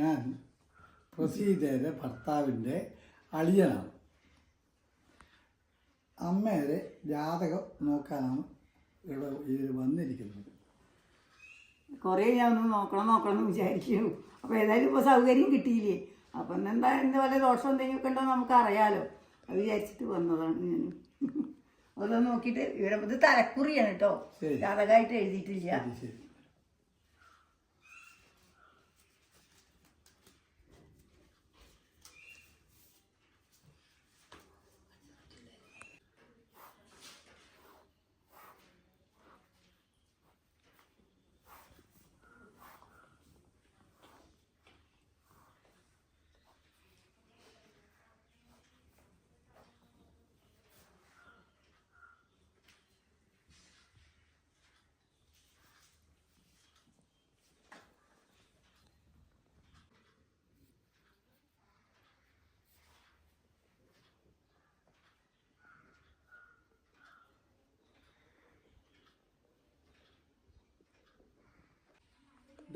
ഞാൻ പ്രസീതയുടെ ഭർത്താവിന്റെ അളിയനാണ്. അമ്മയുടെ ജാതകം നോക്കാനാണ് ഇവിടെ ഇതിൽ വന്നിരിക്കുന്നത്. കുറേ ഞാൻ ഒന്ന് നോക്കണം നോക്കണം എന്ന് വിചാരിക്കുന്നു. അപ്പോൾ ഏതായാലും ഇപ്പോൾ സൗകര്യം കിട്ടിയില്ലേ? അപ്പം എന്താ എന്ത് വല്ല ദോഷം എന്തെങ്കിലുമൊക്കെ ഉണ്ടോ നമുക്ക് അറിയാലോ. അത് വിചാരിച്ചിട്ട് വന്നതാണ് ഞാൻ. അതൊന്ന് നോക്കിയിട്ട് ഇവിടെ ഇത് തലക്കുറിയാണ് കേട്ടോ. ജാതകമായിട്ട് എഴുതിയിട്ടില്ല.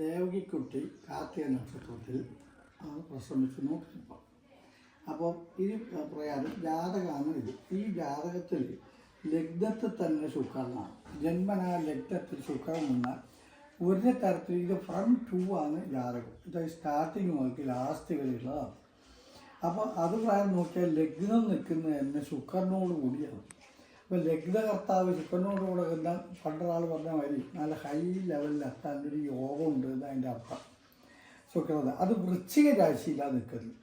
ദേവകിക്കുട്ടി കാർത്തിക നക്ഷത്രത്തിൽ ആണ് പ്രശ്രമിച്ച് നോക്കുന്നത് അപ്പോൾ ഈ പ്രകാരം ജാതകമാണ് ഇത്. ഈ ജാതകത്തിൽ ലഗ്നത്തിൽ തന്നെ ശുക്രനാണ്. ജന്മനാ ലഗ്നത്തിൽ ശുക്രൻ നിന്നാൽ ഒരു തരത്തിൽ ഇത് ഫ്രം ടു ആണ് ജാതകം. ഇത് സ്റ്റാർട്ടിങ് നോക്കി ലാസ്റ്റ് വരെയുള്ളതാണ്. അപ്പോൾ അത് പ്രായം നോക്കിയാൽ ലഗ്നം നിൽക്കുന്നത് തന്നെ ശുക്രനോട് കൂടിയാണ്. അപ്പോൾ ലഗ്നകർത്താവ് ശുക്രനോട് കൂടെ എന്താ പണ്ടൊരാൾ പറഞ്ഞ മാതിരി നല്ല ഹൈ ലെവലിൽ എത്താൻ ഒരു യോഗമുണ്ട് എന്ന് അതിന്റെ അർത്ഥം. ശുക്രത അത് വൃശ്ചിക രാശിയിലാണ് നിൽക്കുന്നത്.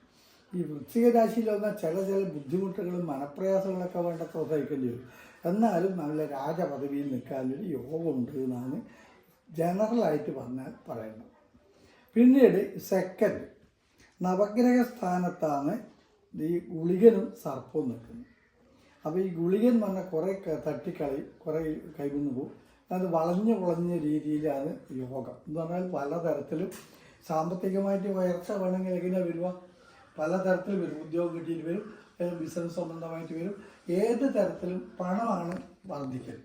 ഈ വൃശ്ചിക രാശിയിൽ വന്നാൽ ചില ചില ബുദ്ധിമുട്ടുകളും മനപ്രയാസങ്ങളൊക്കെ വേണ്ടത്ര സഹിക്കേണ്ടി വരും. എന്നാലും നല്ല രാജപദവിയിൽ നിൽക്കാനൊരു യോഗമുണ്ട് എന്നാണ് ജനറലായിട്ട് പറഞ്ഞാൽ പറയുന്നത്. പിന്നീട് സെക്കൻഡ് നവഗ്രഹ സ്ഥാനത്താണ് ഈ ഗുളികനും സർപ്പവും നിൽക്കുന്നത്. അപ്പോൾ ഈ ഗുളിക എന്ന് പറഞ്ഞാൽ കുറേ തട്ടിക്കളി കുറേ കൈകുന്നു പോകും. അത് വളഞ്ഞു വളഞ്ഞ രീതിയിലാണ് യോഗം. എന്ന് പറഞ്ഞാൽ പലതരത്തിലും സാമ്പത്തികമായിട്ട് ഉയർച്ച വേണമെങ്കിൽ എങ്ങനെ വരുക? പലതരത്തിൽ വരും ഉദ്യോഗം കിട്ടിയിട്ട് വരും ബിസിനസ് സംബന്ധമായിട്ട് വരും. ഏത് തരത്തിലും പണമാണ് വർദ്ധിക്കൽ.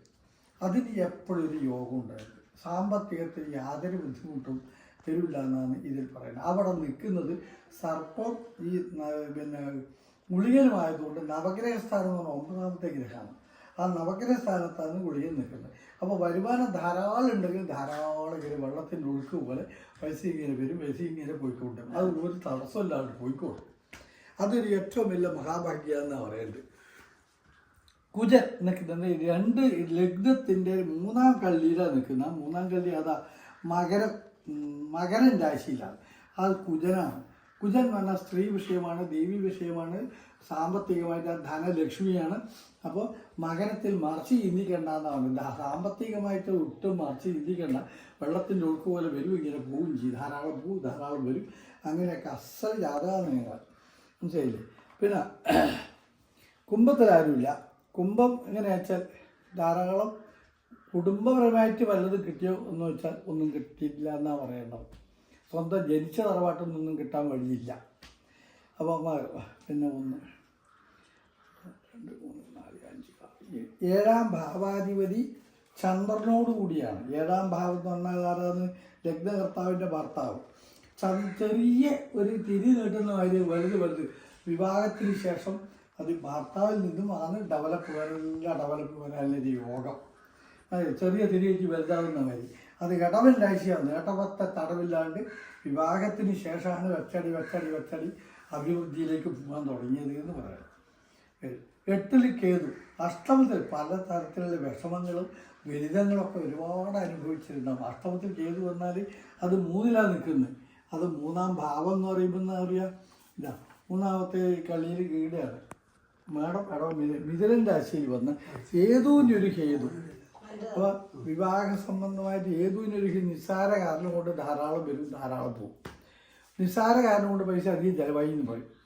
അതിന് എപ്പോഴും ഒരു യോഗം ഉണ്ടായിരുന്നു സാമ്പത്തികത്തിൽ യാതൊരു ബുദ്ധിമുട്ടും തരില്ല എന്നാണ് ഇതിൽ പറയുന്നത്. അവിടെ നിൽക്കുന്നത് സർപ്പം ഈ പിന്നെ ഗുളികനുമായതുകൊണ്ട് നവഗ്രഹ സ്ഥാനം എന്ന് പറഞ്ഞാൽ ഒമ്പതാമത്തെ ഗ്രഹമാണ്. ആ നവഗ്രഹ സ്ഥാനത്താണ് ഗുളികൻ നിൽക്കുന്നത്. അപ്പോൾ വരുമാനം ധാരാളം ഉണ്ടെങ്കിൽ ധാരാളം ഇങ്ങനെ വെള്ളത്തിന്റെ ഒഴുക്ക് പോലെ പൈസ ഇങ്ങനെ വരും പൈസ ഇങ്ങനെ പോയിക്കൊണ്ട് അത് ഒരു തടസ്സമില്ലാണ്ട് പോയിക്കോളും. അതൊരു ഏറ്റവും വലിയ മഹാഭാഗ്യമെന്നാണ് പറയുന്നത് കുജൻ നിൽക്കുന്നത് രണ്ട് ലഗ്നത്തിന്റെ മൂന്നാം കള്ളിയിലാണ് നിൽക്കുന്ന മൂന്നാം കള്ളി അതാ മകരം മകരൻ രാശിയിലാണ്. അത് കുജനാണ്. കുജൻ എന്ന് പറഞ്ഞാൽ സ്ത്രീ വിഷയമാണ് ദേവി വിഷയമാണ് സാമ്പത്തികമായിട്ട് ധനലക്ഷ്മിയാണ്. അപ്പോൾ മകരത്തിൽ മറിച്ച് ചിന്തിക്കേണ്ട എന്നാണ്. സാമ്പത്തികമായിട്ട് ഒട്ടും മറിച്ച് ചിന്തിക്കേണ്ട. വെള്ളത്തിന്റെ ഒഴുക്ക് പോലെ വരും ഇങ്ങനെ പോവും ചെയ്യും. ധാരാളം പോവും ധാരാളം വരും. അങ്ങനെയൊക്കെ അസൽ നിങ്ങൾ മനസ്സിലായില്ലേ? പിന്നെ കുംഭത്തിലാരുമില്ല. കുംഭം എങ്ങനെ വെച്ചാൽ ധാരാളം കുടുംബപരമായിട്ട് വല്ലതും കിട്ടിയോ എന്ന് വെച്ചാൽ ഒന്നും കിട്ടിയില്ല എന്നാണ് പറയേണ്ടത്. സ്വന്തം ജനിച്ച തറവാട്ടിൽ നിന്നും കിട്ടാൻ വഴിയില്ല. അപ്പോൾ പിന്നെ ഒന്ന് രണ്ട് മൂന്ന് നാല് അഞ്ച് ഏഴാം ഭാവാധിപതി ചന്ദ്രനോട് കൂടിയാണ്. ഏഴാം ഭാവം എന്ന് പറഞ്ഞാൽ ആരാണ്? ലഗ്നകർത്താവിന്റെ ഭർത്താവ്. ചെറിയ ഒരു തിരി നീട്ടുന്ന കാര്യം വലുത് വലുത്. വിവാഹത്തിന് ശേഷം അത് ഭർത്താവിൽ നിന്നും ആണ് ഡെവലപ്പ് നല്ല ഡെവലപ്പ് വരാനുള്ള യോഗം. ചെറിയ തിരിയേക്ക് വലുതാവുന്ന മതി അത് ഇടവൻ രാശിയാണ്. ഇടവത്തെ തടവില്ലാണ്ട് വിവാഹത്തിന് ശേഷമാണ് വെച്ചടി വെച്ചടി വെച്ചടി അഭിവൃദ്ധിയിലേക്ക് പോകാൻ തുടങ്ങിയത് എന്ന് പറയാം. എട്ടിൽ കേതു. അഷ്ടമത്തിൽ പല തരത്തിലുള്ള വിഷമങ്ങളും ദുരിതങ്ങളൊക്കെ ഒരുപാട് അനുഭവിച്ചിട്ടുണ്ടാവും അഷ്ടമത്തിൽ കേതു വന്നാൽ അത് മൂന്നിലാണ് നിൽക്കുന്നത് അത് മൂന്നാം ഭാവം എന്ന് പറയുമ്പോൾ എന്താ പറയുക ഇതാ മൂന്നാമത്തെ കളിയിൽ കീടയാണ് എടോ മിഥു- മിഥുനൻ രാശിയിൽ വന്ന് ഒരു ഹേതു അപ്പോൾ വിവാഹ സംബന്ധമായിട്ട് ഏതുവിനൊരു നിസ്സാര കാരണം കൊണ്ട് ധാരാളം വരും ധാരാളം പോകും. നിസ്സാര കാരണം കൊണ്ട് പൈസ അധികം ചിലവായി എന്ന് പറയും.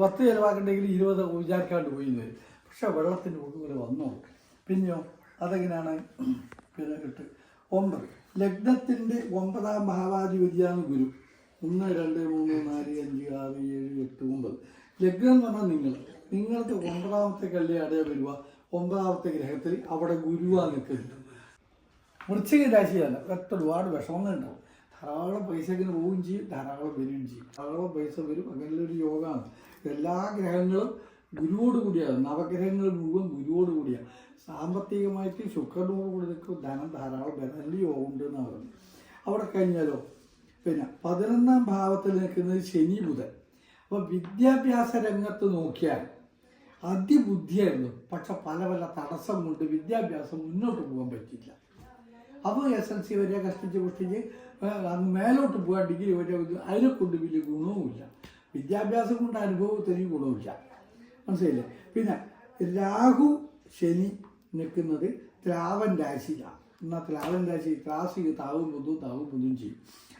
പത്ത് ചിലവാക്കണ്ടെങ്കിൽ ഇരുപത് വിചാരിക്കാണ്ട് പോയി എന്ന് വരും. പക്ഷെ വെള്ളത്തിന്റെ ഒടുവിൽ വന്നോളൂ പിന്നെയോ അതെങ്ങനെയാണ്? പിന്നെ കിട്ട്. ഒമ്പത്. ലഗ്നത്തിന്റെ ഒമ്പതാം ഭാവാധിപതിയാണ് ഗുരു. ഒന്ന് രണ്ട് മൂന്ന് നാല് അഞ്ച് ആറ് ഏഴ് എട്ട് ഒമ്പത്. ലഗ്നം എന്ന് പറഞ്ഞാൽ നിങ്ങൾ. നിങ്ങൾക്ക് ഒമ്പതാമത്തെ കല്ലേ അടയ വരിക ഒമ്പതാമത്തെ ഗ്രഹത്തിൽ അവിടെ ഗുരുവാ നിൽക്കുന്നത് വൃശ്ചിക രാശിയല്ല എത്ര ഒരുപാട് വിഷമങ്ങളുണ്ടാവും ധാരാളം പൈസ ഇങ്ങനെ പോവുകയും ചെയ്യും ധാരാളം വരികയും ചെയ്യും. ധാരാളം പൈസ വരും അങ്ങനെയുള്ളൊരു യോഗമാണ്. എല്ലാ ഗ്രഹങ്ങളും ഗുരുവോട് കൂടിയാണ്. നവഗ്രഹങ്ങൾ മുഴുവൻ ഗുരുവോട് കൂടിയാണ്. സാമ്പത്തികമായിട്ട് ശുക്രനോട് കൂടി നിൽക്കും ധനം ധാരാളം വരും യോഗമുണ്ട് എന്നാണ് പറയുന്നത്. അവിടെ കഴിഞ്ഞാലോ? പിന്നെ പതിനൊന്നാം ഭാവത്തിൽ നിൽക്കുന്നത് ശനി ബുധൻ. അപ്പോൾ വിദ്യാഭ്യാസ രംഗത്ത് നോക്കിയാൽ അതിബുദ്ധിയായിരുന്നു. പക്ഷെ പല പല തടസ്സം കൊണ്ട് വിദ്യാഭ്യാസം മുന്നോട്ട് പോകാൻ പറ്റില്ല അപ്പോൾ എസ് എൽ സി വരെ കഷ്ടിച്ച് പൊട്ടിച്ച് മേലോട്ട് പോകാൻ ഡിഗ്രി വരെ ഇത് അതിനെ കൊണ്ട് വലിയ ഗുണവുമില്ല. വിദ്യാഭ്യാസം കൊണ്ട് അനുഭവത്തിന് ഗുണവുമില്ല. മനസ്സിലായില്ലേ? പിന്നെ രാഹു ശനി നിൽക്കുന്നത് ത്രാവൻ രാശിയിലാണ്. എന്നാൽ ത്രാവൻ രാശി ത്രാസിക്ക് താവും പൊതും താവും പൊതും ചെയ്യും.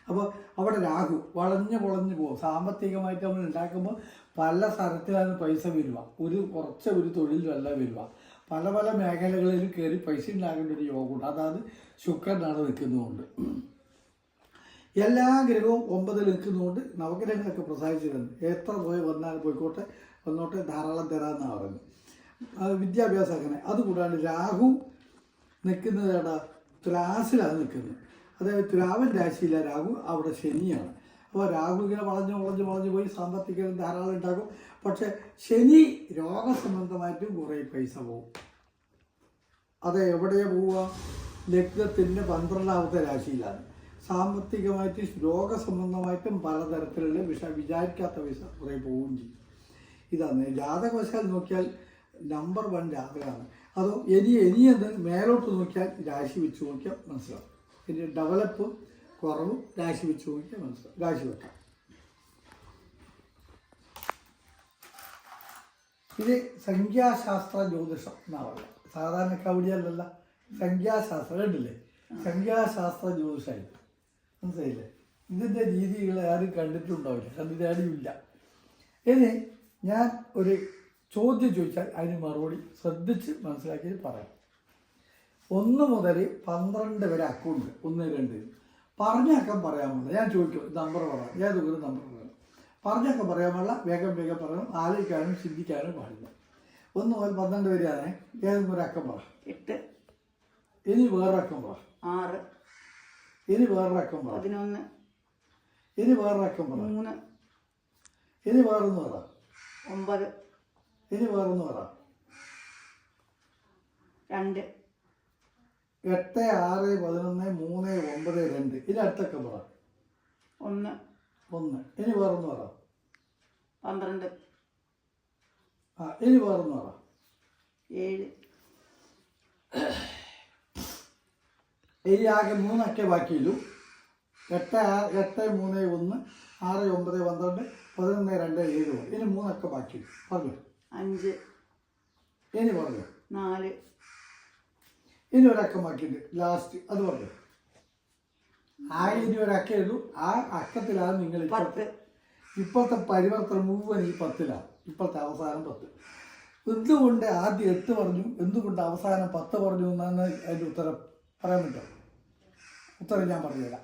അപ്പോൾ അവിടെ രാഹു വളഞ്ഞ് പൊളഞ്ഞ് പോകും. സാമ്പത്തികമായിട്ട് നമ്മൾ ഉണ്ടാക്കുമ്പോൾ പല സ്ഥലത്തിലാണ് പൈസ വരിക. ഒരു കുറച്ച് ഒരു തൊഴിലല്ല വരിക. പല പല മേഖലകളിൽ കയറി പൈസ ഉണ്ടാകേണ്ട ഒരു യോഗമുണ്ട്. അതാണ് ശുക്രനാണ് നിൽക്കുന്നതുകൊണ്ട്. എല്ലാ ഗ്രഹവും ഒമ്പതിൽ നിൽക്കുന്നതുകൊണ്ട് നവഗ്രഹങ്ങളൊക്കെ പ്രസാദിച്ചിട്ടുണ്ട്. എത്ര പോയി വന്നാലും പോയിക്കോട്ടെ വന്നോട്ടെ ധാരാളം തരാമെന്നാണ് പറയുന്നത്. അത് വിദ്യാഭ്യാസം അങ്ങനെ. അതുകൂടാണ്ട് രാഹു നിൽക്കുന്നത് എടാ ത്രാസിലാണ് നിൽക്കുന്നത്. അതായത് ത്രാവൻ രാശിയിലെ രാഹു അവിടെ ശനിയാണ്. അപ്പോൾ രാഹു ഇങ്ങനെ വളഞ്ഞ് വളഞ്ഞ് വളഞ്ഞ് പോയി സാമ്പത്തികം ധാരാളം ഉണ്ടാക്കും പക്ഷെ ശനി രോഗസംബന്ധമായിട്ടും കുറേ പൈസ പോകും അത് എവിടെയാ പോവുക? ലഗ്നത്തിന്റെ പന്ത്രണ്ടാമത്തെ രാശിയിലാണ്. സാമ്പത്തികമായിട്ട് രോഗസംബന്ധമായിട്ടും പലതരത്തിലുള്ള വിഷ വിചാരിക്കാത്ത പൈസ കുറേ പോവുകയും ചെയ്യും. ഇതാണ്. ജാതകവശാൽ നോക്കിയാൽ നമ്പർ വൺ ജാതകമാണ്. അതോ ഇനി ഇനി എന്ന് മേലോട്ട് നോക്കിയാൽ രാശി വെച്ച് നോക്കിയാൽ മനസ്സിലാവും. ഇനി ഡെവലപ്പും കുറവും. രാശി വെച്ച് നോക്കിയാൽ മനസ്സിലാവും. രാശി വെക്കാം. ഇത് സംഖ്യാശാസ്ത്ര ജ്യോതിഷം പറയുക. സാധാരണ കവിടിയല്ലല്ല സംഖ്യാശാസ്ത്രം കണ്ടില്ലേ? സംഖ്യാശാസ്ത്ര ജ്യോതിഷമായിട്ട് മനസ്സിലായില്ലേ? ഇതിന്റെ രീതികൾ ആരും കണ്ടിട്ടുണ്ടാവില്ല. കണ്ടിട്ടാരുമില്ല ഇനി ഞാൻ ഒരു ചോദ്യം ചോദിച്ചാൽ അതിന് മറുപടി ശ്രദ്ധിച്ച് മനസ്സിലാക്കി പറയാം. ഒന്ന് മുതൽ പന്ത്രണ്ട് വരെ അക്കൗണ്ട്. ഒന്ന് രണ്ട്. പറഞ്ഞാക്കം പറയാൻ പാടില്ല. ഞാൻ ചോദിക്കും നമ്പർ പറയാം ഞാൻ ഒരു നമ്പർ പറയാം പറഞ്ഞൊക്കെ പറയാൻ പാടില്ല. വേഗം വേഗം പറയണം. ആലോചിക്കാനും ചിന്തിക്കാനും പാടില്ല. ഒന്ന് മുതൽ പന്ത്രണ്ട് വരെയാണേ. ഏതെങ്കിലും ഒരു അക്കം പറ. എട്ട്. ഇനി വേറെ അക്കം പറ. ആറ്. ഇനി വേറൊരു അക്കം പറ. പതിനൊന്ന്. ഇനി വേറൊരു അക്കം പറ. മൂന്ന്. ഇനി വേറൊന്ന് പറ. ഒമ്പത്. ഇനി വേറൊന്ന് പറ. രണ്ട്. എട്ട് ആറ് പതിനൊന്ന് മൂന്ന് ഒമ്പത് രണ്ട്. ഇനി അടുത്തൊക്കെ പറ. ഒന്ന്. ഒന്ന്. ഇനി വേറൊന്ന് പറ. പന്ത്രണ്ട്. ആ ഇനി വേറൊന്ന് പറ. ഏഴ്. ഇനി ആകെ മൂന്നൊക്കെ ബാക്കിയുള്ളൂ എട്ട് ആ- എട്ട് മൂന്ന് ഒന്ന് ആറ് ഒമ്പത് പന്ത്രണ്ട് പതിനൊന്ന് രണ്ട് ഏഴ്. ഇനി മൂന്നൊക്കെ ബാക്കിയുള്ളൂ പറഞ്ഞു. അഞ്ച്. ഇനി പറഞ്ഞു. നാല്. ഇനി ഒരക്കം ബാക്കിയുണ്ട്. ലാസ്റ്റ് അത് പറഞ്ഞു ആ ഇനി ഒരക്ക ആ അക്കത്തിലാണ് നിങ്ങൾ ഇപ്പോഴത്തെ പത്ത്. ഇപ്പോഴത്തെ പരിവർത്തനം മുഴുവൻ ഈ പത്തിലാണ്. ഇപ്പോഴത്തെ അവസാനം പത്ത്. എന്തുകൊണ്ട് ആദ്യം എട്ട് പറഞ്ഞു? എന്തുകൊണ്ട് അവസാനം പത്ത് പറഞ്ഞു എന്നാണ് അതിന്റെ ഉത്തരം പറയാൻ പറ്റും ഉത്തരം ഞാൻ പറഞ്ഞുതരാം.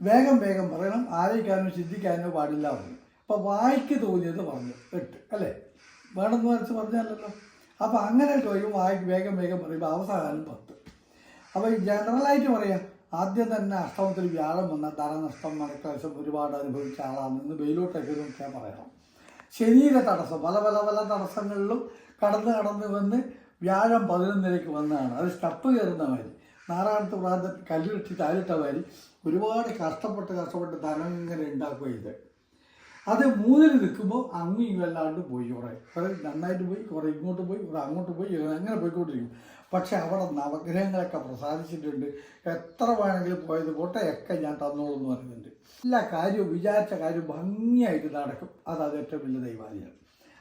വേഗം വേഗം പറയണം. ആലോചിക്കാനോ ചിന്തിക്കാനോ പാടില്ല പറഞ്ഞു. അപ്പോൾ വായിക്ക് തോന്നിയത് പറഞ്ഞു. എട്ട്. അല്ലേ? വേണമെന്ന് വരച്ച് പറഞ്ഞല്ലോ അപ്പോൾ അങ്ങനെ ചോദിക്കും ആയിട്ട് വേഗം വേഗം പറയുമ്പോൾ അവസാനം പത്ത്. അപ്പോൾ ജനറലായിട്ട് പറയാം ആദ്യം തന്നെ അഷ്ടമത്തിൽ വ്യാഴം വന്ന ധനനഷ്ടം മനക്ലേശം ഒരുപാട് അനുഭവിച്ച ആളാണ് ഇന്ന് വെയിലോട്ടൊക്കെ നോക്കിയാൽ പറയണം. ശരീര തടസ്സം പല പല പല തടസ്സങ്ങളിലും കടന്ന് കടന്ന് വന്ന് വ്യാഴം പതിനൊന്നിലേക്ക് വന്നതാണ്. അത് സ്റ്റപ്പ് കയറുന്ന മാതിരി. നാറാണത്ത് പ്രാന്തത്തിൽ കല്ലിട്ട് താലിട്ട മാതിരി ഒരുപാട് കഷ്ടപ്പെട്ട് കഷ്ടപ്പെട്ട് ധനം ഇങ്ങനെ ഉണ്ടാക്കുക ഇത് അത് മൂന്നിൽ നിൽക്കുമ്പോൾ അങ്ങും ഇങ്ങും അല്ലാണ്ട് പോയി കുറേ. കുറേ നന്നായിട്ട് പോയി കുറേ ഇങ്ങോട്ട് പോയി കുറേ അങ്ങോട്ട് പോയി അങ്ങനെ പോയിക്കൊണ്ടിരിക്കും. പക്ഷെ അവിടെ നവഗ്രഹങ്ങളൊക്കെ പ്രസാദിച്ചിട്ടുണ്ട്. എത്ര വേണമെങ്കിലും പോയത് പോട്ടെ ഒക്കെ ഞാൻ തന്നോളൂ എന്ന് പറയുന്നുണ്ട് എല്ലാ കാര്യവും വിചാരിച്ച കാര്യം ഭംഗിയായിട്ട് നടക്കും. അത് അത് ഏറ്റവും വലിയ ദൈവാലയാണ്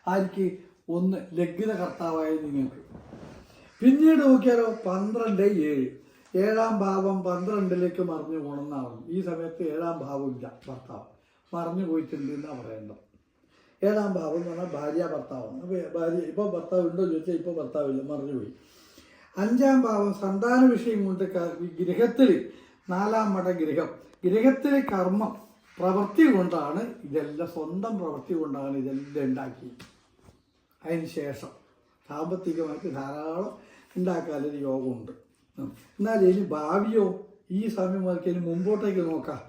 ആർക്ക് ഒന്ന് ലഗ്ന കർത്താവായ നിങ്ങൾക്ക്. പിന്നീട് നോക്കിയാലോ പന്ത്രണ്ട് ഏഴ്. ഏഴാം ഭാവം പന്ത്രണ്ടിലേക്ക് മറിഞ്ഞു പോകണമെന്നാണ് ഈ സമയത്ത് ഏഴാം ഭാവമില്ല ഭർത്താവ് മറിഞ്ഞു പോയിട്ടുണ്ട് എന്നാണ് പറയേണ്ടത്. ഏഴാം ഭാവം എന്ന് പറഞ്ഞാൽ ഭാര്യ ഭർത്താവാണ്. അപ്പോൾ ഭാര്യ ഇപ്പോൾ ഭർത്താവ് ഉണ്ടോ ചോദിച്ചാൽ ഇപ്പോൾ ഭർത്താവില്ല മറന്നുപോയി പോയി. അഞ്ചാം ഭാവം സന്താന വിഷയം കൊണ്ട് ഗ്രഹത്തിൽ നാലാം മട ഗൃഹം ഗൃഹത്തിലെ കർമ്മം പ്രവൃത്തി കൊണ്ടാണ് ഇതെല്ലാം സ്വന്തം പ്രവൃത്തി കൊണ്ടാണ് ഇതെല്ലാം ഉണ്ടാക്കിയത്. അതിന് ശേഷം സാമ്പത്തികമായിട്ട് ധാരാളം ഉണ്ടാക്കാനൊരു യോഗമുണ്ട്. എന്നാൽ ഇനി ഭാവിയോ ഈ സമയം ഇനി മുമ്പോട്ടേക്ക് നോക്കാം.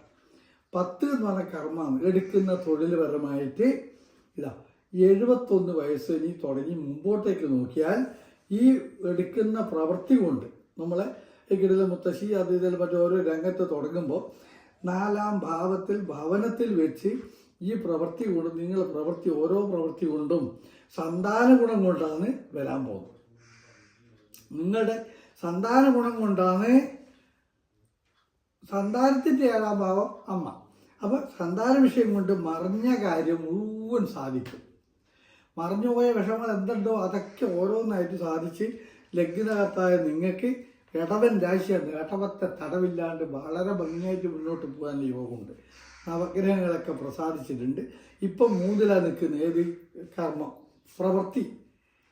പത്ത് എന്ന് പറഞ്ഞ കർമ്മമാണ്. എടുക്കുന്ന തൊഴിൽപരമായിട്ട് ഇതാ എഴുപത്തൊന്ന് വയസ്സ് ഇനി തുടങ്ങി മുമ്പോട്ടേക്ക് നോക്കിയാൽ ഈ എടുക്കുന്ന പ്രവൃത്തി കൊണ്ട് നമ്മളെ കിടല മുത്തശ്ശി അത് ഇതിൽ മറ്റോരോ രംഗത്ത് തുടങ്ങുമ്പോൾ നാലാം ഭാവത്തിൽ ഭവനത്തിൽ വെച്ച് ഈ പ്രവൃത്തി കൊണ്ട് നിങ്ങൾ പ്രവൃത്തി ഓരോ പ്രവൃത്തി കൊണ്ടും സന്താന ഗുണം കൊണ്ടാണ് വരാൻ പോകുന്നത്. നിങ്ങളുടെ സന്താന ഗുണം കൊണ്ടാണ് സന്താനത്തിന്റെ ഏഴാം ഭാവം അമ്മ. അപ്പോൾ സന്താന വിഷയം കൊണ്ട് മറിഞ്ഞ കാര്യം മുഴുവൻ സാധിക്കും. മറിഞ്ഞുപോയ വിഷമങ്ങൾ എന്തുണ്ടോ അതൊക്കെ ഓരോന്നായിട്ട് സാധിച്ച് ലഗ്നകത്തായ നിങ്ങൾക്ക് ഇടവൻ രാശിയാണ് ഇടവത്തെ തടവില്ലാണ്ട് വളരെ ഭംഗിയായിട്ട് മുന്നോട്ട് പോകാൻ യോഗമുണ്ട്. നവഗ്രഹങ്ങളൊക്കെ പ്രസാദിച്ചിട്ടുണ്ട്. ഇപ്പം മൂന്നിലാണ് നിൽക്കുന്നത് ഏത്? കർമ്മം. പ്രവൃത്തി.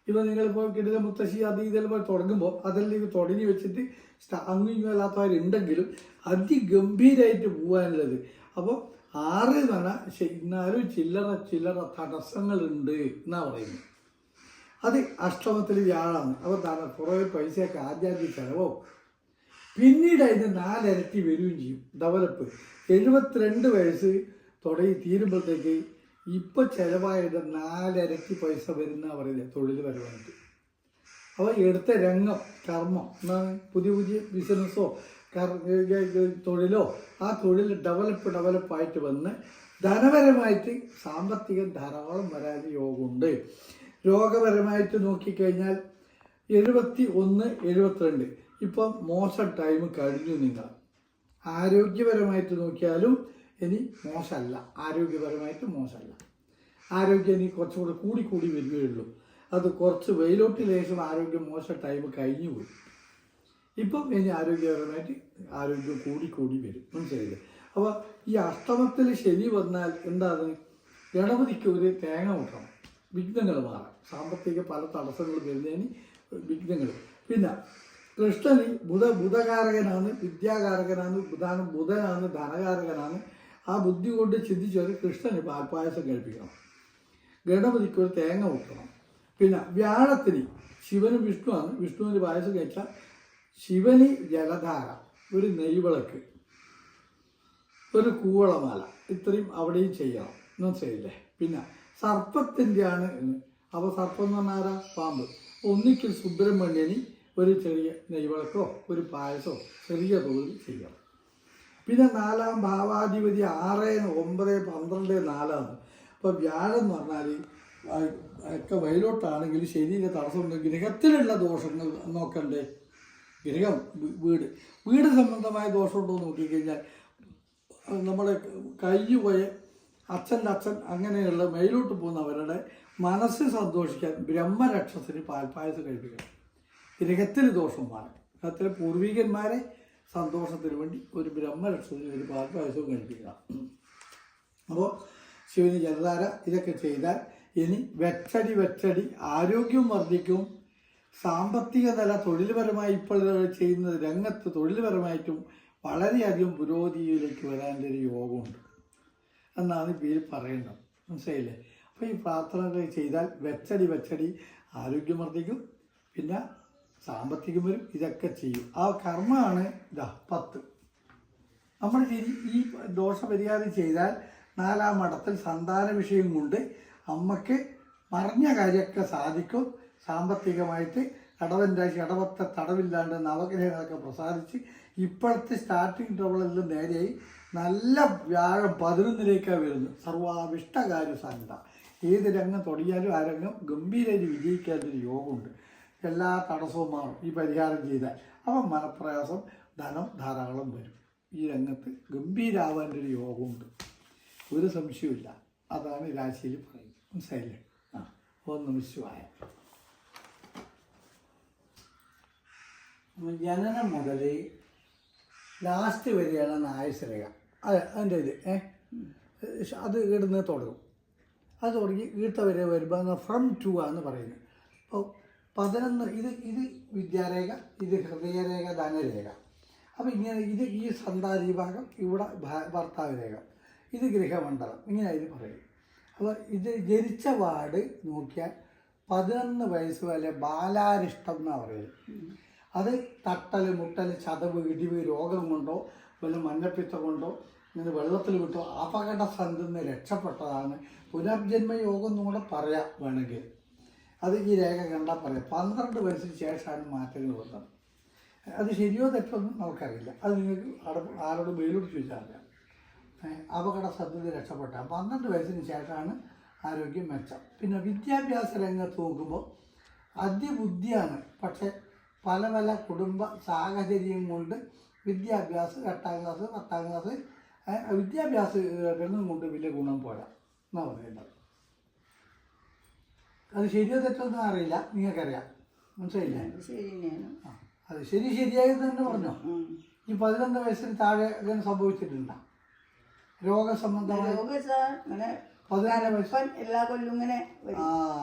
ഇപ്പം നിങ്ങളിപ്പോൾ കിടില മുത്തശ്ശി അത് ഇതെല്ലാം തുടങ്ങുമ്പോൾ അതെല്ലാം തുടങ്ങി വെച്ചിട്ട് അങ്ങും ഇങ്ങും അല്ലാത്തവരുണ്ടെങ്കിലും അതിഗംഭീരമായിട്ട് പോകാനുള്ളത് അപ്പോൾ ആറ് ശ- എന്നാലും ചില്ലറ ചില്ലറ തടസ്സങ്ങളുണ്ട് എന്നാ പറയുന്നത്. അത് അഷ്ടമത്തിൽ വ്യാഴാണ്. അപ്പോൾ തന്നെ കുറേ പൈസയൊക്കെ ആദ്യാദ്യം ചിലവോ പിന്നീട് അതിന് നാലിരട്ടി വരികയും ചെയ്യും. ഡെവലപ്പ്. എഴുപത്തിരണ്ട് വയസ്സ് തുടങ്ങി തീരുമ്പോഴത്തേക്ക് ഇപ്പം ചിലവായത് നാലിരട്ടി പൈസ വരുന്ന പറയുന്നത് തൊഴിൽ പരമായിട്ട് അപ്പോൾ എടുത്ത രംഗം കർമ്മം എന്നാണ് പുതിയ പുതിയ ബിസിനസ്സോ തൊഴിലോ ആ തൊഴിൽ ഡെവലപ്പ് ഡെവലപ്പായിട്ട് വന്ന് ധനപരമായിട്ട് സാമ്പത്തികം ധാരാളം വരാൻ യോഗമുണ്ട്. രോഗപരമായിട്ട് നോക്കിക്കഴിഞ്ഞാൽ എഴുപത്തി ഒന്ന് എഴുപത്തിരണ്ട്. ഇപ്പം മോശം ടൈം കഴിഞ്ഞു നിങ്ങൾ. ആരോഗ്യപരമായിട്ട് നോക്കിയാലും ഇനി മോശമല്ല. ആരോഗ്യപരമായിട്ട് മോശമല്ല. ആരോഗ്യം ഇനി കുറച്ചുകൂടെ കൂടി കൂടി വരികയുള്ളൂ. അത് കുറച്ച് വെയിലോട്ട് ലേശം ആരോഗ്യം മോശം ടൈം കഴിഞ്ഞു പോയി ഇപ്പം ഇനി ആരോഗ്യപരമായിട്ട് ആരോഗ്യം കൂടി കൂടി വരും. മനസ്സിലായില്ലേ? അപ്പോൾ ഈ അഷ്ടമത്തിൽ ശനി വന്നാൽ എന്താണ്? ഗണപതിക്ക് ഒരു തേങ്ങ മുട്ടണം വിഘ്നങ്ങൾ മാറാം സാമ്പത്തിക പല തടസ്സങ്ങൾ വരുന്നതിന് വിഘ്നങ്ങൾ. പിന്നെ കൃഷ്ണന് ബുധ ബുധകാരകനാണ് വിദ്യാകാരകനാണ് ബുധാണ് ബുധനാണ് ധനകാരകനാണ്. ആ ബുദ്ധി കൊണ്ട് ചിന്തിച്ചവർ കൃഷ്ണന് പാൽപ്പായസം കഴിപ്പിക്കണം. ഗണപതിക്ക് ഒരു തേങ്ങ മുട്ടണം പിന്നെ വ്യാഴത്തിന് ശിവനും വിഷ്ണുവാണ്. വിഷ്ണുവിന് പായസം കഴിച്ചാൽ ശിവന് ജലധാര ഒരു നെയ്വിളക്ക് ഒരു കൂവളമാല. ഇത്രയും അവിടെയും ചെയ്യണം. മനസ്സിലായില്ലേ പിന്നെ സർപ്പത്തിന്റെയാണ് അപ്പോൾ സർപ്പം എന്ന് പറഞ്ഞാൽ പാമ്പ്. ഒന്നിക്കൽ സുബ്രഹ്മണ്യനി ഒരു ചെറിയ നെയ്വിളക്കോ ഒരു പായസോ ചെറിയ തോതിൽ ചെയ്യണം. പിന്നെ നാലാം ഭാവാധിപതി ആറ് ഒമ്പത് പന്ത്രണ്ട് നാലാണ് അപ്പോൾ വ്യാഴം എന്ന് പറഞ്ഞാൽ ഒക്കെ വയലോട്ടാണെങ്കിൽ ശരീര തടസ്സമുണ്ട് ഗ്രഹത്തിലുള്ള ദോഷങ്ങൾ നോക്കണ്ടേ? ഗ്രഹം വീട്. വീട് സംബന്ധമായ ദോഷമുണ്ടോ എന്ന് നോക്കിക്കഴിഞ്ഞാൽ നമ്മുടെ കഴിഞ്ഞു പോയ അച്ഛന്റെ അച്ഛൻ അങ്ങനെയുള്ള മേലോട്ട് പോകുന്നവരുടെ മനസ്സ് സന്തോഷിക്കാൻ ബ്രഹ്മരക്ഷസിന് പാൽപ്പായസം കഴിപ്പിക്കണം. ഗ്രഹത്തിൽ ദോഷം മാറും ഗ്രഹത്തിലെ പൂർവികന്മാരെ സന്തോഷത്തിന് വേണ്ടി ഒരു ബ്രഹ്മരക്ഷസിന് ഒരു പാൽപ്പായസവും കഴിപ്പിക്കണം. അപ്പോൾ ശിവന് ജലധാര ഇതൊക്കെ ചെയ്താൽ ഇനി വെച്ചടി വെച്ചടി ആരോഗ്യം വർദ്ധിക്കും. സാമ്പത്തിക തല തൊഴിൽപരമായി ഇപ്പോൾ ചെയ്യുന്ന രംഗത്ത് തൊഴിൽപരമായിട്ടും വളരെയധികം പുരോഗതിയിലേക്ക് വരാന്റെ ഒരു യോഗമുണ്ട്. എന്നാണ് ഇതിൽ പറയേണ്ടത് മനസ്സിലായില്ലേ? അപ്പോൾ ഈ പ്രാർത്ഥനകൾ ചെയ്താൽ വെച്ചടി വെച്ചടി ആരോഗ്യം വർദ്ധിക്കും പിന്നെ സാമ്പത്തികം വരും ഇതൊക്കെ ചെയ്യും. ആ കർമ്മമാണ് ഇതാ പത്ത്. നമ്മൾ ഈ ദോഷപരിഹാരം ചെയ്താൽ നാലാം മഠത്തിൽ സന്താന വിഷയം കൊണ്ട് അമ്മയ്ക്ക് മറിഞ്ഞ കാര്യമൊക്കെ സാധിക്കും. സാമ്പത്തികമായിട്ട് കടവൻ രാശി ഇടവത്തെ തടവില്ലാണ്ട് നവഗ്രഹങ്ങളൊക്കെ പ്രസാദിച്ച് ഇപ്പോഴത്തെ സ്റ്റാർട്ടിങ് ട്രബിളെല്ലാം നേരെയായി നല്ല വ്യാഴം പതിനൊന്നിലേക്കാണ് വരുന്നത്. സർവാവിഷ്ടകാര്യ സാധ്യത ഏത് രംഗം തുടങ്ങിയാലും ആ രംഗം ഗംഭീരമായിട്ട് വിജയിക്കാനൊരു യോഗമുണ്ട്. എല്ലാ തടസ്സവും മാറും. ഈ പരിഹാരം ചെയ്താൽ. അപ്പം മനപ്രയാസം ധനം ധാരാളം വരും. ഈ രംഗത്ത് ഗംഭീരാവാന്റെ ഒരു യോഗമുണ്ട്. ഒരു സംശയമില്ല അതാണ് രാശിയിൽ പറയുന്നത്. മനസ്സിലായില്ലേ? ആ. ഒന്ന് വിശ്വായ ജനനം മുതൽ ലാസ്റ്റ് വരെയാണ് നായശ്രേഖ അതെ അതിന്റെ ഇത് ഏ? അത് ഇടുന്ന് തുടങ്ങും. അത് തുടങ്ങി ഈട്ട വരെ വരുമ്പോൾ ഫ്രം ടു എന്ന് പറയുന്നത് അപ്പോൾ പതിനൊന്ന് ഇത് ഇത് വിദ്യാരേഖ ഇത് ഹൃദയരേഖ ധനരേഖ. അപ്പോൾ ഇങ്ങനെ ഇത് ഈ സന്താതി ഭാഗം ഇവിടെ ഭർത്താവ് രേഖ ഇത് ഗൃഹമണ്ഡലം ഇങ്ങനെ ഇത് പറയും. അപ്പോൾ ഇത് ജനിച്ച വാർഡ് നോക്കിയാൽ പതിനൊന്ന് വയസ്സ് വരെ ബാലാരിഷ്ടം എന്നാണ് പറയുന്നത്. അത് തട്ടൽ മുട്ടൽ ചതവ് ഇടിവ് രോഗം കൊണ്ടോ വല്ല മഞ്ഞപ്പിത്തം കൊണ്ടോ ഇങ്ങനെ വെള്ളത്തിൽ വിട്ടോ അപകട സന്ധിൽ നിന്ന് രക്ഷപ്പെട്ടതാണ്. പുനർജന്മ യോഗം എന്നും കൂടെ പറയാം വേണമെങ്കിൽ. അത് ഈ രേഖ കണ്ടാൽ പറയാം. പന്ത്രണ്ട് വയസ്സിന് ശേഷമാണ് മാറ്റങ്ങൾ വന്നത്. അത് ശരിയോ തെറ്റോ ഒന്നും നമുക്കറിയില്ല. അത് നിങ്ങൾക്ക് ആരോട് മേലോട്ട് ചോദിച്ചാൽ അറിയാം. അപകട സന്ധി രക്ഷപ്പെട്ട പന്ത്രണ്ട് വയസ്സിന് ശേഷമാണ് ആരോഗ്യം മെച്ചം. പിന്നെ വിദ്യാഭ്യാസ രംഗത്ത് നോക്കുമ്പോൾ അതിബുദ്ധിയാണ് പക്ഷെ പല പല കുടുംബ സാഹചര്യം കൊണ്ട് വിദ്യാഭ്യാസം എട്ടാം ക്ലാസ് പത്താം ക്ലാസ് വിദ്യാഭ്യാസം കൊണ്ട് വലിയ ഗുണം പോരാ എന്നാ പറയുന്നത് അത് ശരിയോ തെറ്റോ ഒന്നും അറിയില്ല. നിങ്ങൾക്കറിയാം. മനസ്സിലായില്ലേ? അത് ശരി ശരിയായി ആ, അത് ശരി ശരിയായെന്ന് തന്നെ പറഞ്ഞോ. ഈ പതിനൊന്ന് വയസ്സിന് താഴെ അങ്ങനെ സംഭവിച്ചിട്ടുണ്ടോ? രോഗസംബന്ധമായ വയസ്സ് എല്ലാ കൊല്ലം ഇങ്ങനെ വരും.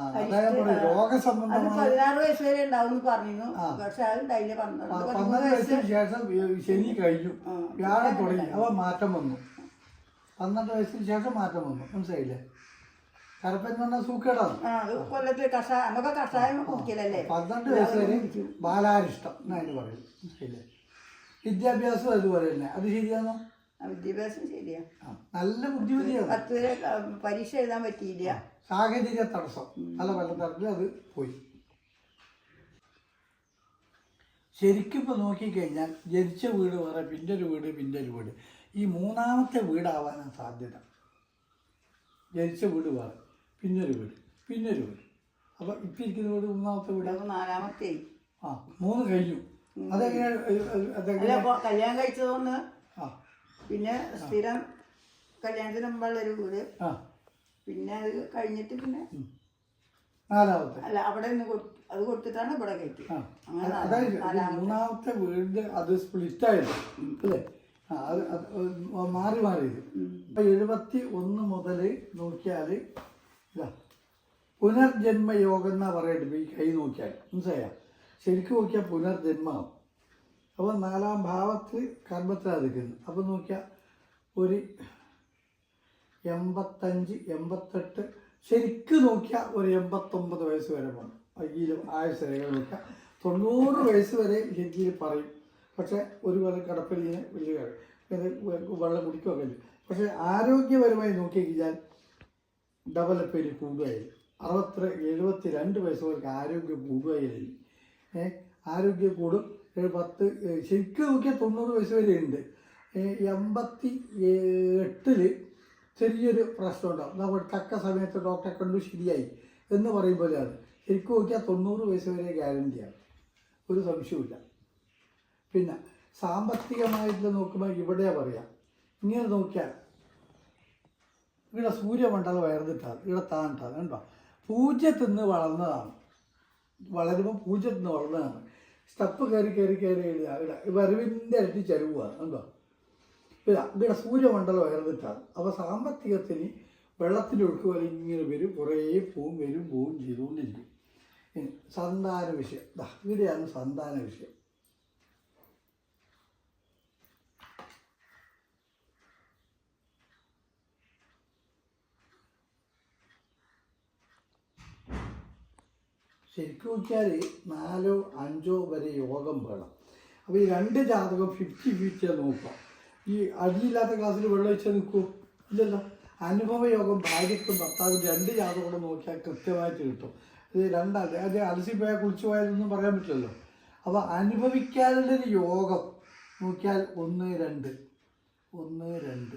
അതായത് പറയും അത് രോഗസംബന്ധമായ പതിനാറ് വയസ്സ് വരെ ഉണ്ടാവും പറഞ്ഞിരുന്നു. പക്ഷെ അത് ഉണ്ടായില്ല. പന്ത്രണ്ട് പ- പതിമൂന്ന് പന്ത്രണ്ട് വയസ്സ് വയസ്സിന് ശേഷം ശനി കഴിഞ്ഞു. വ്യാഴം തുടങ്ങി. അവ മാറ്റം വന്നു. പന്ത്രണ്ട് വയസ്സിന് ശേഷം മാറ്റം വന്നു. മനസ്സിലായില്ലേ? കരപ്പൻ എന്ന് പറഞ്ഞാൽ സൂക്കേടാണ്. ആ അത് കൊല്ലത്തിൽ കഷായം നമുക്ക് കഷായം കുടിക്കലല്ലേ? പന്ത്രണ്ട് വയസ്സ് വരെ ബാലാരിഷ്ടം എന്നതിന് പറയും. മനസ്സിലായില്ലേ? വിദ്യാഭ്യാസം അതുപോലെ തന്നെ. അത് ശരിയാണോ? വിദ്യാഭ്യാസം ശരിയാ. നല്ല ബുദ്ധിമുട്ടിയാണ് പത്ത് പരീക്ഷ എഴുതാൻ പറ്റിയില്ല. സാഹചര്യ തടസ്സം. നല്ല വെള്ളത്തടത്തിൽ അത് പോയി. ശരിക്കും ഇപ്പോൾ നോക്കിക്കഴിഞ്ഞാൽ ജനിച്ച വീട് വേറെ പിന്നെ ഒരു വീട് പിന്നെ ഒരു വീട്. ഈ മൂന്നാമത്തെ വീടാവാനാണ് സാധ്യത. ജനിച്ച വീട് വേറെ പിന്നെ ഒരു വീട് പിന്നെ ഒരു വീട്. അപ്പോൾ ഇപ്പം ഇരിക്കുന്ന വീട് മൂന്നാമത്തെ വീട്? നാലാമത്തെ ആ മൂന്ന് കഴിഞ്ഞു. അതെങ്ങനെ അതെങ്ങനെ? അല്ല അപ്പൊ കല്യാണം കഴിച്ചതൊന്ന് പിന്നെ സ്ഥിരം കല്യാണത്തിന് മുമ്പുള്ള ഒരു വീട്. ആ. പിന്നെ അത് കഴിഞ്ഞിട്ട് പിന്നെ നാലാമത്തെ. അല്ല അവിടെ നിന്ന് കൊടു- അത് കൊടുത്തിട്ടാണ് ഇവിടെ കയറ്റി. ആ. അങ്ങനെ നാലാ- അതായത് നാലാമത്തെ മൂന്നാമത്തെ വീട് അത് സ്പ്ലിറ്റ് ആയത് അല്ലേ? ആ അത് അത് മാറി മാറി. ഇത് ഇപ്പൊ എഴുപത്തി ഒന്ന് മുതൽ നോക്കിയാൽ ഇതാ പുനർജന്മ യോഗം എന്നാ പറയട്ടെ ഈ കൈ നോക്കിയാൽ മനസ്സിലായ? ശരിക്കും നോക്കിയാൽ പുനർജന്മം അപ്പോൾ നാലാം ഭാവത്തിൽ കർമ്മത്തിലാണ് നിൽക്കുന്നത്. അപ്പോൾ നോക്കിയാൽ ഒരു എൺപത്തഞ്ച് എൺപത്തെട്ട് ശരിക്കും നോക്കിയാൽ ഒരു എൺപത്തൊമ്പത് വയസ്സ് വരെ പോകണം അയ്യിലും ആയുസ് രേഖ നോക്കുക തൊണ്ണൂറ് വയസ്സ് വരെ ശരിക്കും പറയും. പക്ഷേ ഒരു കൊല്ലം കടപ്പലിന് വലിയ കാര്യം പിന്നെ വെള്ളം കുടിക്കുകയൊക്കെ ഇല്ല പക്ഷേ ആരോഗ്യപരമായി നോക്കിക്കഴിഞ്ഞാൽ ഡെവലപ്പ് കൂടുകയായി അറുപത്തി എഴുപത്തി രണ്ട് വയസ്സുകാർക്ക് ആരോഗ്യം കൂടുകയായി ആരോഗ്യം കൂടും പത്ത് ശരിക്കും നോക്കിയാൽ തൊണ്ണൂറ് വയസ്സ് വരെ ഉണ്ട്. എൺപത്തി എട്ടിൽ ചെറിയൊരു പ്രശ്നം ഉണ്ടാവും. നമ്മൾ തക്ക സമയത്ത് ഡോക്ടറെ കണ്ടു ശരിയായി എന്ന് പറയും പോലെയാണ്. ശരിക്കും നോക്കിയാൽ തൊണ്ണൂറ് വയസ്സ് വരെ ഗ്യാരണ്ടിയാണ് ഒരു സംശയമില്ല പിന്നെ സാമ്പത്തികമായിട്ട് നോക്കുമ്പോൾ ഇവിടെ പറയാം. ഇങ്ങനെ നോക്കിയാൽ ഇവിടെ സൂര്യമണ്ഡലം വയർന്നിട്ടാണ് ഇവിടെ താണിട്ടാണ് കണ്ടോ? പൂജ്യത്തിൽ നിന്ന് വളർന്നതാണ്. വളരുമ്പോൾ പൂജ്യത്തിൽ നിന്ന് വളർന്നതാണ്. സ്റ്റെപ്പ് കയറി കയറി കയറി എഴുതുക. ഇവിടെ വരവിന്റെ ഇരട്ടി ചെലവുകയാണ് കണ്ടോ? ഇതാ ഇവിടെ സൂര്യമണ്ഡലം ഉയർന്നിട്ടാണ്. അപ്പോൾ സാമ്പത്തികത്തിന് വെള്ളത്തിന്റെ ഒഴുക്ക് പോലെ ഇങ്ങനെ വരും. കുറേ പോവും വരും പോവും ചെയ്തുകൊണ്ടിരിക്കും. സന്താന വിഷയം. ഇവിടെയാണ് സന്താന വിഷയം. ശരിക്കും നോക്കിയാൽ നാലോ അഞ്ചോ വരെ യോഗം വേണം. അപ്പോൾ ഈ രണ്ട് ജാതകം ഫിഫ്റ്റി ഫിഫ്റ്റിയാണ് നോക്കാം ഈ അടിയില്ലാത്ത ക്ലാസ്സിൽ വെള്ളം വെച്ചാൽ നിൽക്കൂ ഇല്ലല്ലോ. അനുഭവ യോഗം ഭാര്യയ്ക്കും ഭർത്താവും രണ്ട് ജാതകം കൂടെ നോക്കിയാൽ കൃത്യമായിട്ട് കിട്ടും. ഇത് രണ്ടാണ് അത് അലസി പോയാൽ കുളിച്ചു പോയാലൊന്നും പറയാൻ പറ്റില്ലല്ലോ. അപ്പോൾ അനുഭവിക്കാനുള്ളൊരു യോഗം നോക്കിയാൽ ഒന്ന് രണ്ട്. ഒന്ന് രണ്ട്.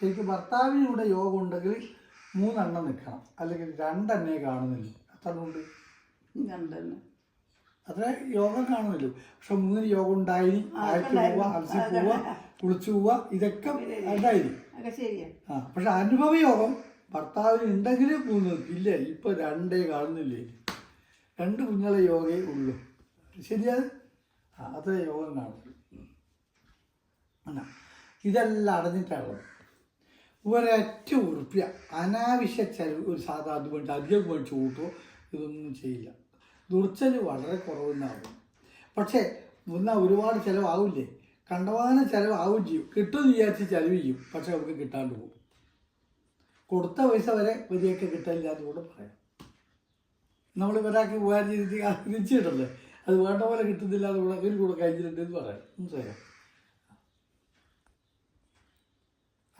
ശരിക്കും ഭർത്താവിന് ഇവിടെ യോഗം ഉണ്ടെങ്കിൽ മൂന്നെണ്ണം നിൽക്കണം. അല്ലെങ്കിൽ രണ്ടെണ്ണേ കാണുന്നില്ല. എത്ര ഉണ്ട്? കണ്ടല്ലോ. അത്ര യോഗം കാണുമല്ലോ. പക്ഷെ മൂന്ന് യോഗം ഉണ്ടായി ആഴ്ച പോവുക അലസി പോവുക കുളിച്ചു പോവുക ഇതൊക്കെ ഉണ്ടായിരുന്നു. അതൊക്കെ ശരിയാ. ആ പക്ഷെ അനുഭവ യോഗം ഭർത്താവിന് ഉണ്ടെങ്കിലേ മൂന്ന് ഇല്ല ഇപ്പൊ രണ്ടേ കാണുന്നില്ലേ? രണ്ട് കുഞ്ഞുങ്ങളെ യോഗേ ഉള്ളൂ. ശരിയാണ് ആ അത്ര യോഗം കാണുള്ളൂ എന്നാ ഇതെല്ലാം അടഞ്ഞിട്ടാണുള്ളത് ഒരൊറ്റ ഉറുപ്പ്യ അനാവശ്യ ചെലവ് ഒരു സാധാരണ വേണ്ടി അധികം മേടിച്ച് കൂട്ടോ ഇതൊന്നും ചെയ്യില്ല. ദുർച്ചൽ വളരെ കുറവെന്നാകും പക്ഷേ എന്നാൽ ഒരുപാട് ചിലവാകില്ലേ കണ്ടവാന ചിലവാകും ചെയ്യും. കിട്ടും വിചാരിച്ച് ചിലവ് ചെയ്യും. പക്ഷെ അവർക്ക് കിട്ടാണ്ട് പോകും. കൊടുത്ത പൈസ വരെ വലിയൊക്കെ കിട്ടില്ല കൂടെ പറയാം. നമ്മൾ ഒരാൾക്ക് ഉപകാരം ചെയ്തിട്ട് തിരിച്ചിട്ടല്ലേ അത് വേണ്ട പോലെ കിട്ടുന്നില്ല അത് കൂടെ ഒരു കൂടെ കഴിഞ്ഞിട്ടുണ്ട് എന്ന് പറയാം. മനസ്സിലായോ?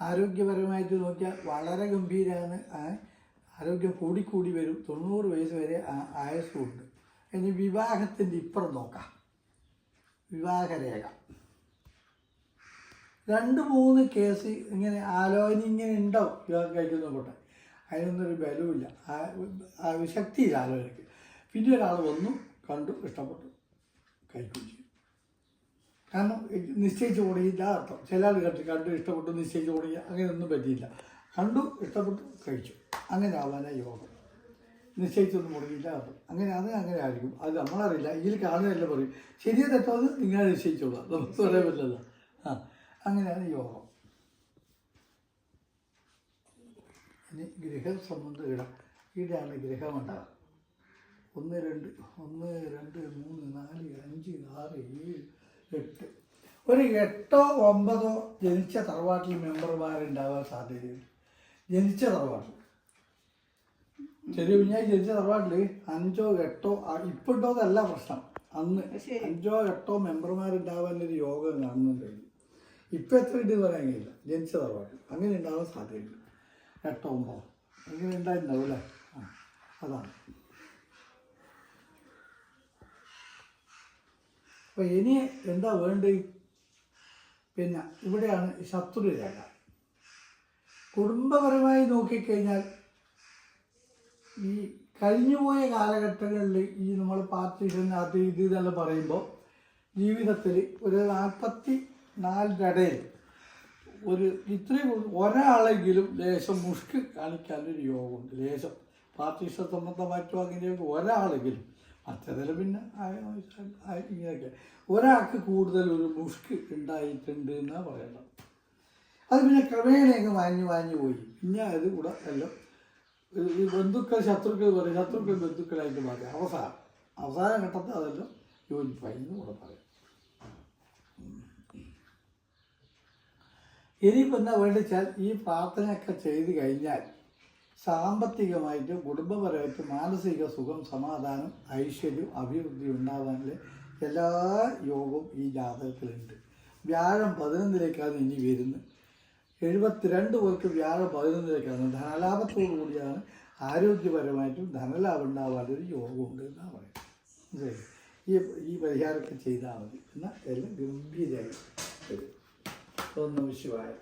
ആരോഗ്യപരമായിട്ട് നോക്കിയാൽ വളരെ ഗംഭീരമാണ് ആരോഗ്യം കൂടിക്കൂടി വരും. തൊണ്ണൂറ് വയസ്സ് വരെ ആയുസ്സുണ്ട്. ഇനി വിവാഹത്തിന്റെ ഇപ്പുറം നോക്കാം. വിവാഹരേഖ. രണ്ട് മൂന്ന് കേസ് ഇങ്ങനെ ആലോചന ഇങ്ങനെ ഉണ്ടാവും വിവാഹം കഴിക്കുന്ന കൂട്ടം ബലവുമില്ല. ആ- ആ ശക്തിയില്ല ആലോചനയ്ക്ക്. പിന്നെ ഒരാൾ വന്നു കണ്ടു ഇഷ്ടപ്പെട്ടു കഴിക്കുകയും ചെയ്യും കാരണം നിശ്ചയിച്ചു കൊടുക്കില്ല അർത്ഥം. ചില ആൾ കണ്ടു കണ്ടു ഇഷ്ടപ്പെട്ടു നിശ്ചയിച്ചു കൊടുക്കുക അങ്ങനെയൊന്നും പറ്റിയില്ല. കണ്ടു ഇഷ്ടപ്പെട്ടു കഴിച്ചു. അങ്ങനെ ആവാനാണ് യോഗം. നിശ്ചയിച്ചൊന്നും മുടങ്ങിയില്ല അങ്ങനെ അത് അങ്ങനെ ആയിരിക്കും. അത് നമ്മളറിയില്ല. ഇതിൽ കാണുകയല്ല പറയും. ശരിയെ തെറ്റോ അത് നിങ്ങൾ നിശ്ചയിച്ചോളാം. നമുക്ക് പറയാൻ പറ്റില്ലല്ലോ. ആ അങ്ങനെയാണ് യോഗം. ഇനി ഗ്രഹ സംബന്ധ ഇടം. ഇവിടെയാണ് ഗ്രഹമുണ്ടാകുക ഒന്ന് രണ്ട് ഒന്ന് രണ്ട് മൂന്ന് നാല് അഞ്ച് ആറ് ഏഴ് എട്ട്. ഒരു എട്ടോ ഒമ്പതോ ജനിച്ച തറവാട്ടിൽ മെമ്പർമാരുണ്ടാവാൻ സാധ്യതയുണ്ട്. ജനിച്ച തറവാട്ടിൽ. ചെറിയ കുഞ്ഞായി ജനിച്ച തറവാട്ടിൽ അഞ്ചോ എട്ടോ ഇപ്പൊ ഉണ്ടോന്നല്ല പ്രശ്നം. അന്ന് ശരി. അഞ്ചോ എട്ടോ മെമ്പർമാരുണ്ടാവാൻ ഒരു യോഗം കാണുന്നുണ്ട് ഇപ്പൊ എത്ര ഉണ്ട് എന്ന് പറയാൻ കഴിയില്ല. ജനിച്ച തറവാട്ടിൽ അങ്ങനെ ഉണ്ടാവാൻ സാധ്യതയില്ല എട്ടോ ഒമ്പതോ. അങ്ങനെ ഉണ്ടായിട്ടുണ്ടാവും അല്ലേ? ആ അതാണ്. അപ്പൊ ഇനി എന്താ വേണ്ടത്? പിന്നെ ഇവിടെയാണ് ശത്രുരേഖ. കുടുംബപരമായി നോക്കിക്കഴിഞ്ഞാൽ ഈ കഴിഞ്ഞുപോയ കാലഘട്ടങ്ങളിൽ ഈ നമ്മൾ പാർട്ടീഷൻ അത് ഇത് ഇതെല്ലാം പറയുമ്പോൾ ജീവിതത്തിൽ ഒരു നാൽപ്പത്തി നാലിനിടയിൽ ഒരു ഇത്രയും ഒരാളെങ്കിലും ലേശം മുഷ്ക് കാണിക്കാനൊരു യോഗമുണ്ട്. ലേശം പാർട്ടീഷൻ സംബന്ധമായിട്ടോ അങ്ങനെയൊക്കെ ഒരാളെങ്കിലും മറ്റേതിൽ പിന്നെ ഇങ്ങനെയൊക്കെ. ഒരാൾക്ക് കൂടുതൽ ഒരു മുഷ്ക് ഉണ്ടായിട്ടുണ്ട് എന്നാണ് പറയുന്നത് അത് പിന്നെ ക്രമേണയൊക്കെ വാങ്ങി വാങ്ങി പോയി. പിന്നെ അത് കൂടെ എല്ലാം ഈ- ബന്ധുക്കൾ ശത്രുക്കൾ പറയും ശത്രുക്കൾ ബന്ധുക്കളായിട്ട് മാറി. അവസാനം അവസാന ഘട്ടത്തിൽ അതെല്ലാം യോജിപ്പായി എന്ന് കൂടെ പറയും. ഇനിയിപ്പോൾ എന്താ വേണ്ടിച്ചാൽ ഈ പ്രാർത്ഥനയൊക്കെ ചെയ്ത് കഴിഞ്ഞാൽ സാമ്പത്തികമായിട്ടും കുടുംബപരമായിട്ടും മാനസിക സുഖം സമാധാനം ഐശ്വര്യം അഭിവൃദ്ധി ഉണ്ടാകാനുള്ള എല്ലാ യോഗവും ഈ ജാതകത്തിലുണ്ട്. വ്യാഴം പതിനൊന്നിലേക്കാണ് ഇനി വരുന്നത്. എഴുപത്തിരണ്ട് പേർക്ക് വ്യാഴം പതിനൊന്നിലേക്കാണ് ധനലാഭത്തോടു കൂടിയാണ് ആരോഗ്യപരമായിട്ടും ധനലാഭം ഉണ്ടാവാനൊരു യോഗമുണ്ട് എന്നാണ് പറയുന്നത്. ഈ ഈ പരിഹാരമൊക്കെ ചെയ്താൽ മതി. എന്നാൽ എല്ലാം ഗംഭീരമായി വരും. ഒന്നും വിശ്വായം